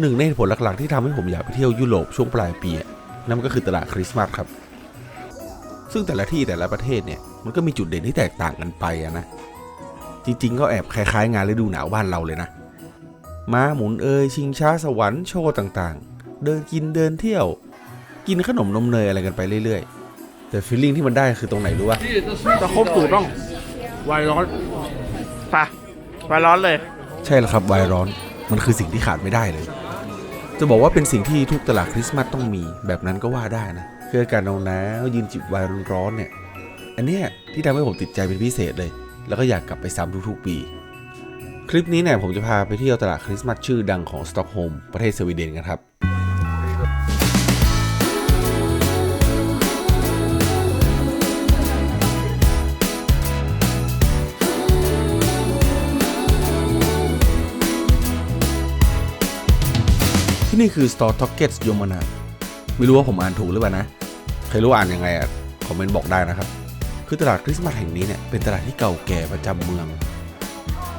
หนึ่งในเหตุผลหลักๆ ที่ทำให้ผมอยากไปเที่ยวยุโรปช่วงปลายปีอะนั่นก็คือตลาดคริสต์มาสครับ ซึ่งแต่ละที่แต่ละประเทศเนี่ยมันก็มีจุดเด่นที่แตกต่างกันไปอะนะ จริงๆ ก็แอบคล้ายๆ งานฤดูหนาวบ้านเราเลยนะ ม้าหมุนเอยชิงช้าสวรรค์โชว์ต่างๆ เดินกินเดินเที่ยว กินขนมนมเนยอะไรกันไปเรื่อยๆ แต่ฟีลลิ่งที่มันได้คือตรงไหนรู้ป่ะจะครบสูตรต้องไวร้อนไปไวร้อนเลย ใช่แล้วครับไวน์ร้อนมันคือสิ่งที่ขาดไม่ได้เลย จะบอกว่าเป็นสิ่งที่ทุกตลาดคริสต์มาสต้องมีแบบนั้นก็ว่าได้นะคืออากาศหนาวๆยืนจิบไวน์ร้อนๆเนี่ย อันเนี้ยที่ทำให้ผมติดใจเป็นพิเศษเลย แล้วก็อยากกลับไปซ้ำทุกๆปี คลิปนี้เนี่ยผมจะพาไปเที่ยวตลาดคริสต์มาสชื่อดังของสต็อกโฮล์มประเทศสวีเดนกันครับ นี่คือ Store t o c k e t s y o m a n a ไม่รู้ว่าผมอ่านถูกหรือเปล่านะ ใครรู้อ่านยังไงอะ คอมเมนต์บอกได้นะครับ คือตลาดคริสต์มาสแห่งนี้เนี่ยเป็นตลาดที่เก่าแก่ประจำเมือง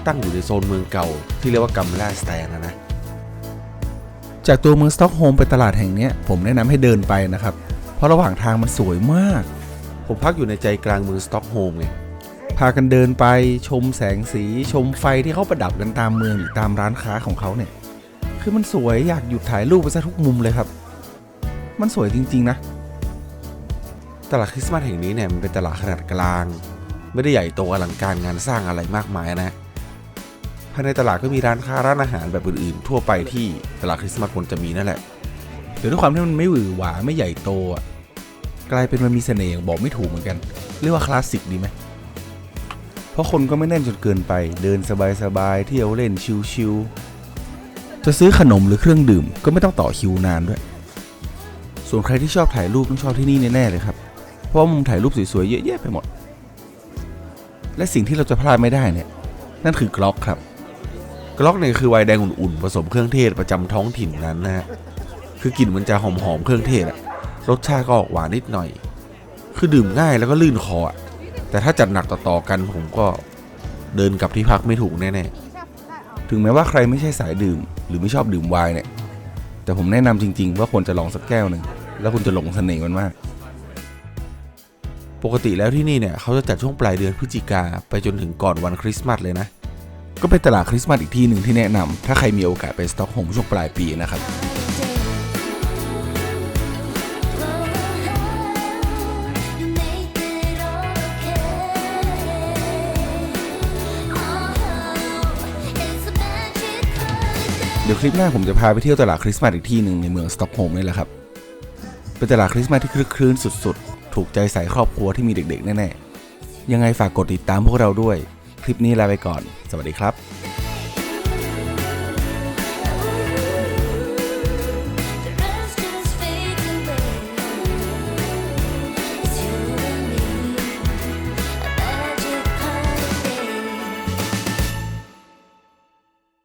ตั้งอยู่ในโซนเมืองเก่าที่เรียกว่ากัมลาสแตนนะนะจากตัวเมืองสต็อกโฮมไปตลาดแห่งนี้ผมแนะนำให้เดินไปนะครับ เพราะระหว่างทางมันสวยมาก ผมพักอยู่ในใจกลางเมืองสต็อกโฮมไงพากันเดินไปชมแสงสีชมไฟที่เขาประดับกันตามเมืองหรือตามร้านค้าของเขาเนี่ย คือมันสวยอยากหยุดถ่ายรูปไปซะทุกมุมเลยครับ มันสวยจริง ๆ นะ ตลาดคริสต์มาสแห่งนี้เนี่ยมันเป็นตลาดขนาดกลาง ไม่ได้ใหญ่โตอลังการงานสร้างอะไรมากมายนะ ภายในตลาดก็มีร้านค้าร้านอาหารแบบอื่นๆ ทั่วไปที่ตลาดคริสต์มาสควรจะมีนั่นแหละเดี๋ยวด้วยความที่มันไม่หวือหวาไม่ใหญ่โตอะกลายเป็นมันมีเสน่ห์อย่างบอกไม่ถูกเหมือนกัน เรียกว่าคลาสสิกดีไหมเพราะคนก็ไม่แน่นจนเกินไป เดินสบายๆ เที่ยวเล่นชิวๆ จะซื้อขนมหรือเครื่องดื่มก็ไม่ต้องต่อคิวนานด้วย ส่วนใครที่ชอบถ่ายรูปต้องชอบที่นี่แน่ๆเลยครับ เพราะมุมถ่ายรูปสวยๆเยอะแยะไปหมด และสิ่งที่เราจะพลาดไม่ได้เนี่ย นั่นคือกล็อกครับ กล็อกเนี่ยคือไวน์แดงอุ่นๆผสมเครื่องเทศประจำท้องถิ่นนั้นนะฮะ คือกลิ่นมันจะหอมๆเครื่องเทศอะรสชาติก็ออกหวานนิดหน่อย คือดื่มง่ายแล้วก็ลื่นคออะแต่ถ้าจัดหนักต่อๆกันผมก็เดินกลับที่พักไม่ถูกแน่ๆ ถึงแม้ว่าใครไม่ใช่สายดื่ม หรือไม่ชอบดื่มไวน์เนี่ย แต่ผมแนะนำจริง ๆ ว่าควรจะลองสักแก้วหนึ่งแล้วคุณจะหลงเสน่ห์มันมาก ปกติแล้วที่นี่เนี่ยเขาจะจัดช่วงปลายเดือนพฤศจิกาไปจนถึงก่อนวันคริสต์มาสเลยนะ ก็เป็นตลาดคริสต์มาสอีกที่หนึ่งที่แนะนำถ้าใครมีโอกาสไปสต็อกโฮมช่วงปลายปีนะครับ ดี๋ยวคลิปหน้าผมจะพาไปเที่ยวตลาดคริสต์มาสอีกที่หนึ่งในเมืองสต็อกโฮล์มนี่แหละครับ เป็นตลาดคริสต์มาสที่คลึกคลื้นสุดๆ ถูกใจสายครอบครัวที่มีเด็กๆแน่ๆ ยังไงฝากกดติดตามพวกเราด้วย คลิปนี้ลาไปก่อน สวัสดีครับ